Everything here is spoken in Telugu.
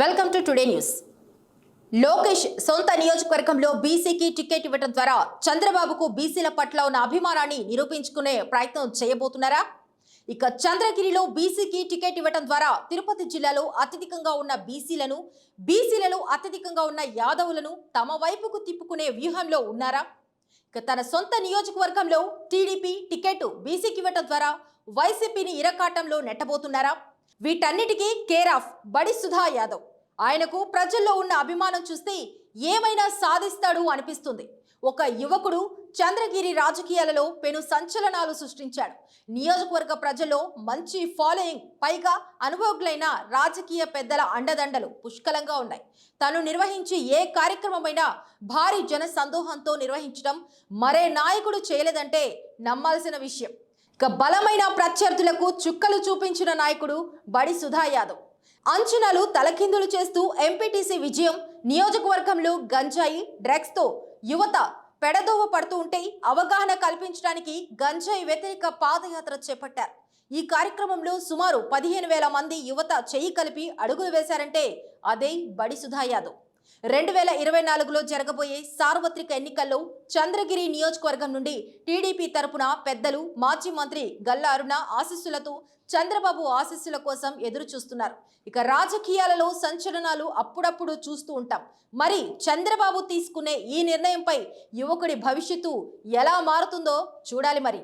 Welcome to today news. Lokesh సొంత నియోజకవర్గంలో బీసీకి టికెట్ ఇవ్వడం ద్వారా చంద్రబాబుకు బీసీల పట్ల ఉన్న అభిమానాన్ని నిరూపించుకునే ప్రయత్నం చేయబోతున్నారా? ఇక చంద్రగిరిలో బీసీకి టికెట్ ఇవ్వడం ద్వారా తిరుపతి జిల్లాలో అత్యధికంగా ఉన్న బీసీలను బీసీలలో అత్యధికంగా ఉన్న యాదవులను తమ వైపుకు తిప్పుకునే వ్యూహంలో ఉన్నారా? ఇక తన సొంత నియోజకవర్గంలో టీడీపీ టికెట్ బీసీకి ఇవ్వటం ద్వారా వైసీపీని ఇరకాటంలో నెట్టబోతున్నారా? వీటన్నిటికీ కేర్ ఆఫ్ బడి సుధా యాదవ్. ఆయనకు ప్రజల్లో ఉన్న అభిమానం చూస్తే ఏమైనా సాధిస్తాడు అనిపిస్తుంది. ఒక యువకుడు చంద్రగిరి రాజకీయాలలో పెను సంచలనాలు సృష్టించాడు. నియోజకవర్గ ప్రజల్లో మంచి ఫాలోయింగ్ పైగా అనుభవజ్ఞులైన రాజకీయ పెద్దల అండదండలు పుష్కలంగా ఉన్నాయి. తను నిర్వహించి ఏ కార్యక్రమమైనా భారీ జన సందోహంతో నిర్వహించడం మరే నాయకుడు చేయలేదంటే నమ్మాల్సిన విషయం. ఇక బలమైన ప్రత్యర్థులకు చుక్కలు చూపించిన నాయకుడు బడి సుధా యాదవ్. అంచనాలు తలకిందులు చేస్తూ ఎంపీటీసీ విజయం నియోజకవర్గంలో గంజాయి డ్రగ్స్తో యువత పెడదోవ పడుతూ ఉంటే అవగాహన కల్పించడానికి గంజాయి వ్యతిరేక పాదయాత్ర చేపట్టారు. ఈ కార్యక్రమంలో సుమారు పదిహేను వేల మంది యువత చేయి కలిపి అడుగులు వేశారంటే అదే బడి సుధా యాదవ్. రెండు వేల ఇరవై నాలుగులో జరగబోయే సార్వత్రిక ఎన్నికల్లో చంద్రగిరి నియోజకవర్గం నుండి టీడీపీ తరపున పెద్దలు మాజీ మంత్రి గల్లా అరుణ ఆశీస్సులతో చంద్రబాబు ఆశీస్సుల కోసం ఎదురు చూస్తున్నారు ఇక రాజకీయాలలో సంచలనాలు అప్పుడప్పుడు చూస్తూ ఉంటాం. మరి చంద్రబాబు తీసుకునే ఈ నిర్ణయంపై యువకుడి భవిష్యత్తు ఎలా మారుతుందో చూడాలి మరి.